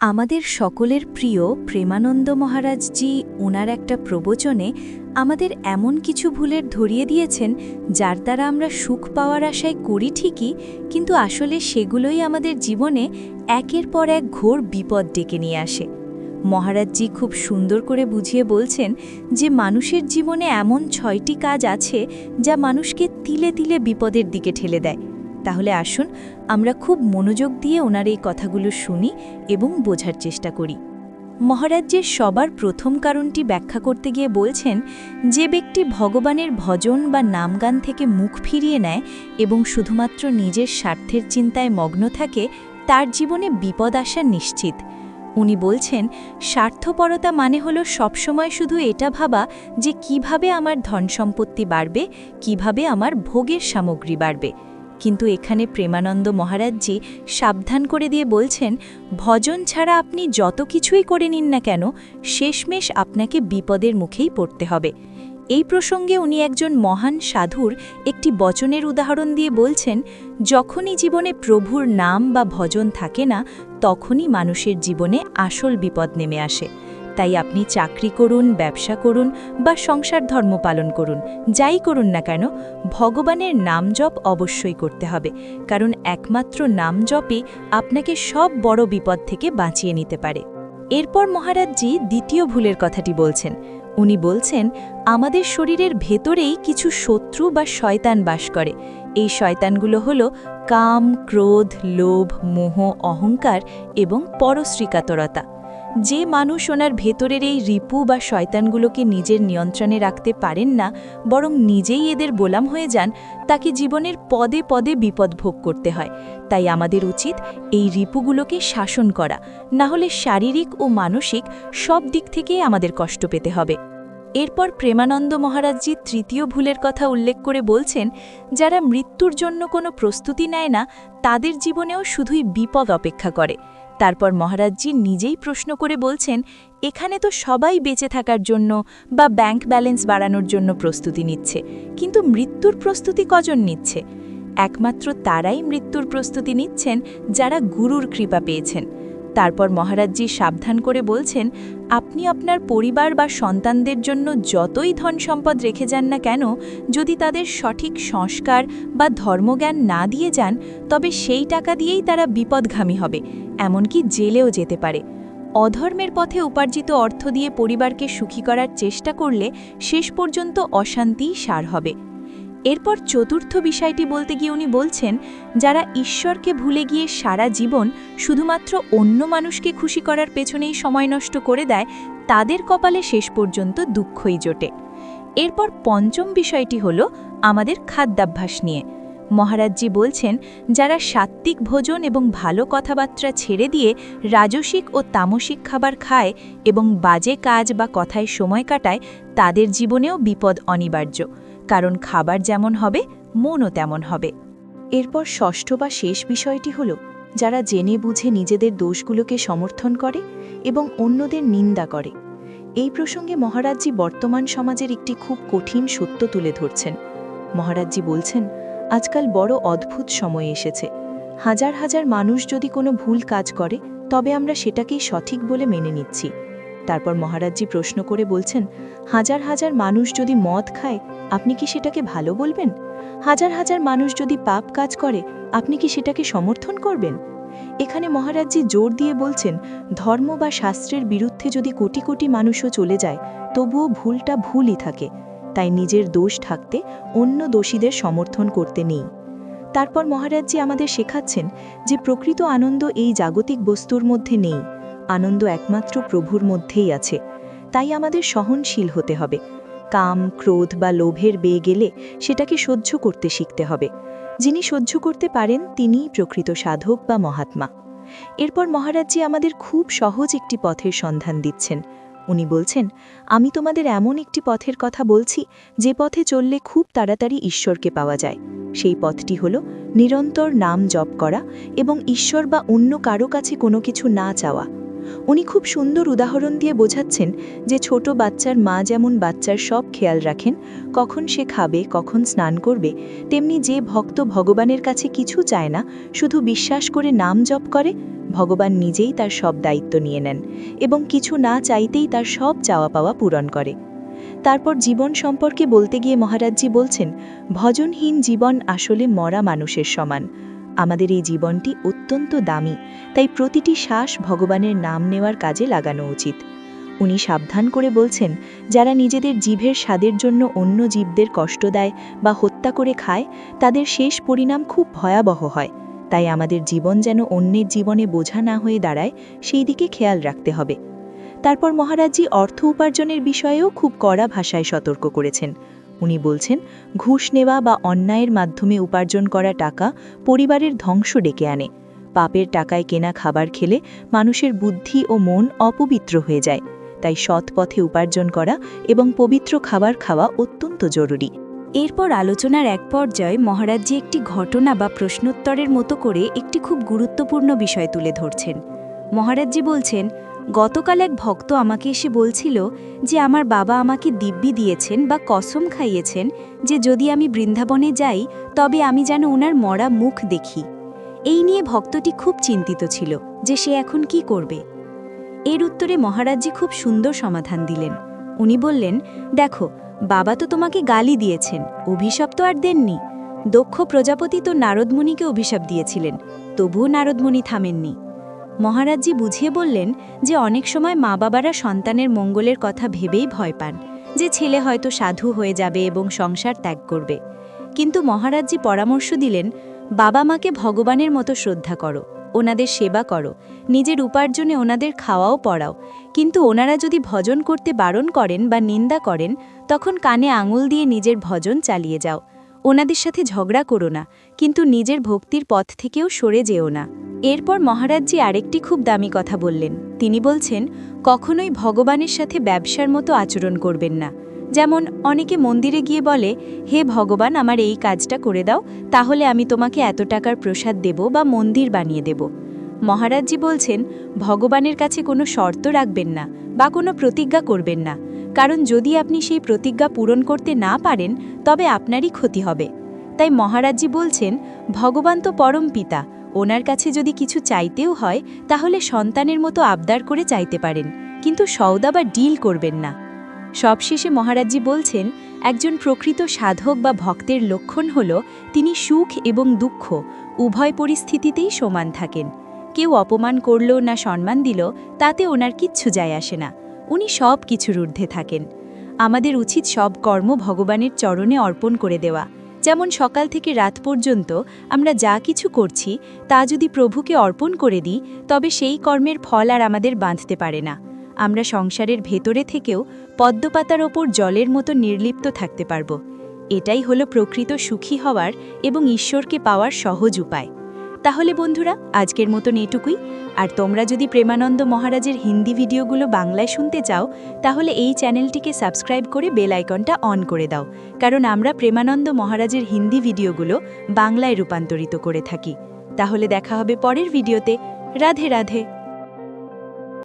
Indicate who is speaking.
Speaker 1: আমাদের সকলের প্রিয় প্রেমানন্দ মহারাজজি ওনার একটা প্রবচনে আমাদের এমন কিছু ভুলের ধরিয়ে দিয়েছেন, যার দ্বারা আমরা সুখ পাওয়ার আশায় করি ঠিকই, কিন্তু আসলে সেগুলোই আমাদের জীবনে একের পর এক ঘোর বিপদ ডেকে নিয়ে আসে। মহারাজজি খুব সুন্দর করে বুঝিয়ে বলছেন যে মানুষের জীবনে এমন ছয়টি কাজ আছে যা মানুষকে তিলে তিলে বিপদের দিকে ঠেলে দেয়। তাহলে আসুন, আমরা খুব মনোযোগ দিয়ে ওনার এই কথাগুলো শুনি এবং বোঝার চেষ্টা করি। মহারাজ্যের সবার প্রথম কারণটি ব্যাখ্যা করতে গিয়ে বলছেন, যে ব্যক্তি ভগবানের ভজন বা নামগান থেকে মুখ ফিরিয়ে নেয় এবং শুধুমাত্র নিজের স্বার্থের চিন্তায় মগ্ন থাকে, তার জীবনে বিপদ আসা নিশ্চিত। উনি বলছেন, স্বার্থপরতা মানে হলো সবসময় শুধু এটা ভাবা যে কীভাবে আমার ধন সম্পত্তি বাড়বে, কীভাবে আমার ভোগের সামগ্রী বাড়বে। কিন্তু এখানে প্রেমানন্দ মহারাজজি সাবধান করে দিয়ে বলছেন, ভজন ছাড়া আপনি যত কিছুই করে নিন না কেন, শেষমেশ আপনাকে বিপদের মুখেই পড়তে হবে। এই প্রসঙ্গে উনি একজন মহান সাধুর একটি বচনের উদাহরণ দিয়ে বলছেন, যখনই জীবনে প্রভুর নাম বা ভজন থাকে না, তখনই মানুষের জীবনে আসল বিপদ নেমে আসে। তাই আপনি চাকরি করুন, ব্যবসা করুন বা সংসার ধর্ম পালন করুন, যাই করুন না কেন, ভগবানের নাম জপ অবশ্যই করতে হবে। কারণ একমাত্র নাম জপই আপনাকে সব বড় বিপদ থেকে বাঁচিয়ে নিতে পারে। এরপর মহারাজজি দ্বিতীয় ভুলের কথাটি বলছেন। উনি বলছেন, আমাদের শরীরের ভেতরেই কিছু শত্রু বা শয়তান বাস করে। এই শয়তানগুলো হল কাম, ক্রোধ, লোভ, মোহ, অহংকার এবং পরশ্রীকাতরতা। যে মানুষ ওনার ভেতরের এই রিপু বা শয়তানগুলোকে নিজের নিয়ন্ত্রণে রাখতে পারেন না, বরং নিজেই এদের বোলাম হয়ে যান, তাকে জীবনের পদে পদে বিপদ ভোগ করতে হয়। তাই আমাদের উচিত এই রিপুগুলোকে শাসন করা, না হলে শারীরিক ও মানসিক সব দিক থেকেই আমাদের কষ্ট পেতে হবে। এরপর প্রেমানন্দ মহারাজজি তৃতীয় ভুলের কথা উল্লেখ করে বলছেন, যারা মৃত্যুর জন্য কোনো প্রস্তুতি নেয় না, তাদের জীবনেও শুধুই বিপদ অপেক্ষা করে। তারপর মহারাজজি নিজেই প্রশ্ন করে বলছেন, এখানে তো সবাই বেঁচে থাকার জন্য বা ব্যাংক ব্যালেন্স বাড়ানোর জন্য প্রস্তুতি নিচ্ছে, কিন্তু মৃত্যুর প্রস্তুতি কজন নিচ্ছে? একমাত্র তারাই মৃত্যুর প্রস্তুতি নিচ্ছেন যারা গুরুর কৃপা পেয়েছেন। তারপর মহারাজজি সাবধান করে বলছেন, আপনি আপনার পরিবার বা সন্তানদের জন্য যতই ধন সম্পদ রেখে যান না কেন, যদি তাদের সঠিক সংস্কার বা ধর্মজ্ঞান না দিয়ে যান, তবে সেই টাকা দিয়েই তারা বিপদঘামী হবে। এমনকি জেলেও যেতে পারে। অধর্মের পথে উপার্জিত অর্থ দিয়ে পরিবারকে সুখী করার চেষ্টা করলে শেষ পর্যন্ত অশান্তিই সার হবে। এরপর চতুর্থ বিষয়টি বলতে গিয়ে উনি বলছেন, যারা ঈশ্বরকে ভুলে গিয়ে সারা জীবন শুধুমাত্র অন্য মানুষকে খুশি করার পেছনেই সময় নষ্ট করে দেয়, তাদের কপালে শেষ পর্যন্ত দুঃখই জোটে। এরপর পঞ্চম বিষয়টি হল আমাদের খাদ্যাভ্যাস নিয়ে। মহারাজজি বলছেন, যারা সাত্ত্বিক ভোজন এবং ভালো কথাবার্তা ছেড়ে দিয়ে রাজসিক ও তামসিক খাবার খায় এবং বাজে কাজ বা কথায় সময় কাটায়, তাদের জীবনেও বিপদ অনিবার্য। কারণ খাবার যেমন হবে, মনও তেমন হবে। এরপর ষষ্ঠ বা শেষ বিষয়টি হল, যারা জেনে বুঝে নিজেদের দোষগুলোকে সমর্থন করে এবং অন্যদের নিন্দা করে। এই প্রসঙ্গে মহারাজজি বর্তমান সমাজের একটি খুব কঠিন সত্য তুলে ধরছেন। মহারাজজি বলছেন আজকাল বড় অদ্ভুত সময় এসেছে। হাজার হাজার মানুষ যদি কোনো ভুল কাজ করে, তবে আমরা সেটাকেই সঠিক বলে মেনে নিচ্ছি। তারপর মহারাজজি প্রশ্ন করে বলছেন, হাজার হাজার মানুষ যদি মদ খায়, আপনি কি সেটাকে ভালো বলবেন? হাজার হাজার মানুষ যদি পাপ কাজ করে, আপনি কি সেটাকে সমর্থন করবেন? এখানে মহারাজজি জোর দিয়ে বলছেন, ধর্ম বা শাস্ত্রের বিরুদ্ধে যদি কোটি কোটি মানুষও চলে যায়, তবুও ভুলটা ভুলই থাকে। তাই নিজের দোষ থাকতে অন্য দোষীদের সমর্থন করতে নেই। তারপর মহারাজজি আমাদের শেখাচ্ছেন যে প্রকৃত আনন্দ এই জাগতিক বস্তুর মধ্যে নেই। আনন্দ একমাত্র প্রভুর মধ্যেই আছে। তাই আমাদের সহনশীল হতে হবে। কাম, ক্রোধ বা লোভের বেয়ে গেলে সেটাকে সহ্য করতে শিখতে হবে। যিনি সহ্য করতে পারেন, তিনিই প্রকৃত সাধক বা মহাত্মা। এরপর মহারাজজি আমাদের খুব সহজ একটি পথের সন্ধান দিচ্ছেন। উনি বলছেন, আমি তোমাদের এমন একটি পথের কথা বলছি, যে পথে চললে খুব তাড়াতাড়ি ঈশ্বরকে পাওয়া যায়। সেই পথটি হল নিরন্তর নাম জপ করা এবং ঈশ্বর বা অন্য কারও কাছে কোনো কিছু না চাওয়া।
Speaker 2: উনি খুব সুন্দর উদাহরণ দিয়ে বোঝাচ্ছেন যে ছোট বাচ্চার মা যেমন বাচ্চার সব খেয়াল রাখেন, কখন সে খাবে, কখন স্নান করবে, তেমনি যে ভক্ত ভগবানের কাছে কিছু চায় না, শুধু বিশ্বাস করে নাম জপ করে, ভগবান নিজেই তার সব দায়িত্ব নিয়ে নেন এবং কিছু না চাইতেই তার সব চাওয়া পাওয়া পূরণ করে। তারপর জীবন সম্পর্কে বলতে গিয়ে মহারাজজি বলছেন, ভজনহীন জীবন আসলে মরা মানুষের সমান। আমাদের এই জীবনটি অত্যন্ত দামি, তাই প্রতিটি শ্বাস ভগবানের নাম নেওয়ার কাজে লাগানো উচিত। উনি সাবধান করে বলছেন, যারা নিজেদের জিভের স্বাদের জন্য অন্য জীবদের কষ্ট দেয় বা হত্যা করে খায়, তাদের শেষ পরিণাম খুব ভয়াবহ হয়। তাই আমাদের জীবন যেন অন্যের জীবনে বোঝা না হয়ে দাঁড়ায়, সেই দিকে খেয়াল রাখতে হবে। তারপর মহারাজজি অর্থ উপার্জনের বিষয়েও খুব কড়া ভাষায় সতর্ক করেছেন। উনি বলছেন, ঘুষ নেওয়া বা অন্যায়ের মাধ্যমে উপার্জন করা টাকা পরিবারের ধ্বংস ডেকে আনে। পাপের টাকায় কেনা খাবার খেলে মানুষের বুদ্ধি ও মন অপবিত্র হয়ে যায়। তাই সৎ পথে উপার্জন করা এবং পবিত্র খাবার খাওয়া অত্যন্ত জরুরি।
Speaker 1: এরপর আলোচনার এক পর্যায়ে মহারাজজি একটি ঘটনা বা প্রশ্নোত্তরের মতো করে একটি খুব গুরুত্বপূর্ণ বিষয় তুলে ধরছেন। মহারাজজি বলছেন, গতকাল এক ভক্ত আমাকে এসে বলছিল যে আমার বাবা আমাকে দিব্যি দিয়েছেন বা কসম খাইয়েছেন যে যদি আমি বৃন্দাবনে যাই তবে আমি যেন ওনার মরা মুখ দেখি। এই নিয়ে ভক্তটি খুব চিন্তিত ছিল যে সে এখন কি করবে। এর উত্তরে মহারাজজি খুব সুন্দর সমাধান দিলেন। উনি বললেন, দেখো, বাবা তো তোমাকে গালি দিয়েছেন, অভিশাপ তো আর দেননি। দক্ষ প্রজাপতি তো নারদমুনিকে অভিশাপ দিয়েছিলেন, তবুও নারদমুনি থামেননি। মহারাজজি বুঝিয়ে বললেন যে অনেক সময় মা বাবারা সন্তানের মঙ্গলের কথা ভেবেই ভয় পান, যে ছেলে হয়তো সাধু হয়ে যাবে এবং সংসার ত্যাগ করবে। কিন্তু মহারাজজি পরামর্শ দিলেন বাবা মাকে ভগবানের মতো শ্রদ্ধা করো, ওনাদের সেবা করো, নিজের উপার্জনে ওনাদের খাওয়াও পড়াও। কিন্তু ওনারা যদি ভজন করতে বারণ করেন বা নিন্দা করেন, তখন কানে আঙুল দিয়ে নিজের ভজন চালিয়ে যাও। ওনাদের সাথে ঝগড়া করো না, কিন্তু নিজের ভক্তির পথ থেকেও সরে যেও না। এরপর মহারাজজি আরেকটি খুব দামি কথা বললেন। তিনি বলছেন, কখনোই ভগবানের সাথে ব্যবসার মতো আচরণ করবেন না। যেমন অনেকে মন্দিরে গিয়ে বলে, হে ভগবান, আমার এই কাজটা করে দাও, তাহলে আমি তোমাকে এত টাকার প্রসাদ দেব বা মন্দির বানিয়ে দেব। মহারাজজি বলছেন, ভগবানের কাছে কোনো শর্ত রাখবেন না বা কোনো প্রতিজ্ঞা করবেন না। কারণ যদি আপনি সেই প্রতিজ্ঞা পূরণ করতে না পারেন, তবে আপনারই ক্ষতি হবে। তাই মহারাজজি বলছেন, ভগবান তো পরম পিতা। ওনার কাছে যদি কিছু চাইতেও হয়, তাহলে সন্তানের মতো আবদার করে চাইতে পারেন। কিন্তু সওদা বা ডিল করবেন না। সবশেষে মহারাজজি বলছেন, একজন প্রকৃত সাধক বা ভক্তের লক্ষণ হল তিনি সুখ এবং দুঃখ উভয় পরিস্থিতিতেই সমান থাকেন। কেউ অপমান করল না সম্মান দিল, তাতে ওনার কিচ্ছু যায় আসে না। উনি সব কিছুর ঊর্ধ্বে থাকেন। আমাদের উচিত সব কর্ম ভগবানের চরণে অর্পণ করে দেওয়া। যেমন সকাল থেকে রাত পর্যন্ত আমরা যা কিছু করছি, তা যদি প্রভুকে অর্পণ করে দিই, তবে সেই কর্মের ফল আর আমাদের বাঁধতে পারে না। আমরা সংসারের ভেতরে থেকেও পদ্মপাতার ওপর জলের মতো নির্লিপ্ত থাকতে পারব। এটাই হলো প্রকৃত সুখী হওয়ার এবং ঈশ্বরকে পাওয়ার সহজ উপায়। তাহলে বন্ধুরা, আজকের মতন এটুকুই। আর তোমরা যদি প্রেমানন্দ মহারাজের হিন্দি ভিডিওগুলো বাংলায় শুনতে চাও, তাহলে এই চ্যানেলটিকে সাবস্ক্রাইব করে বেল আইকনটা অন করে দাও। কারণ আমরা প্রেমানন্দ মহারাজের হিন্দি ভিডিওগুলো বাংলায় রূপান্তরিত করে থাকি। তাহলে দেখা হবে পরের ভিডিওতে। রাধে রাধে।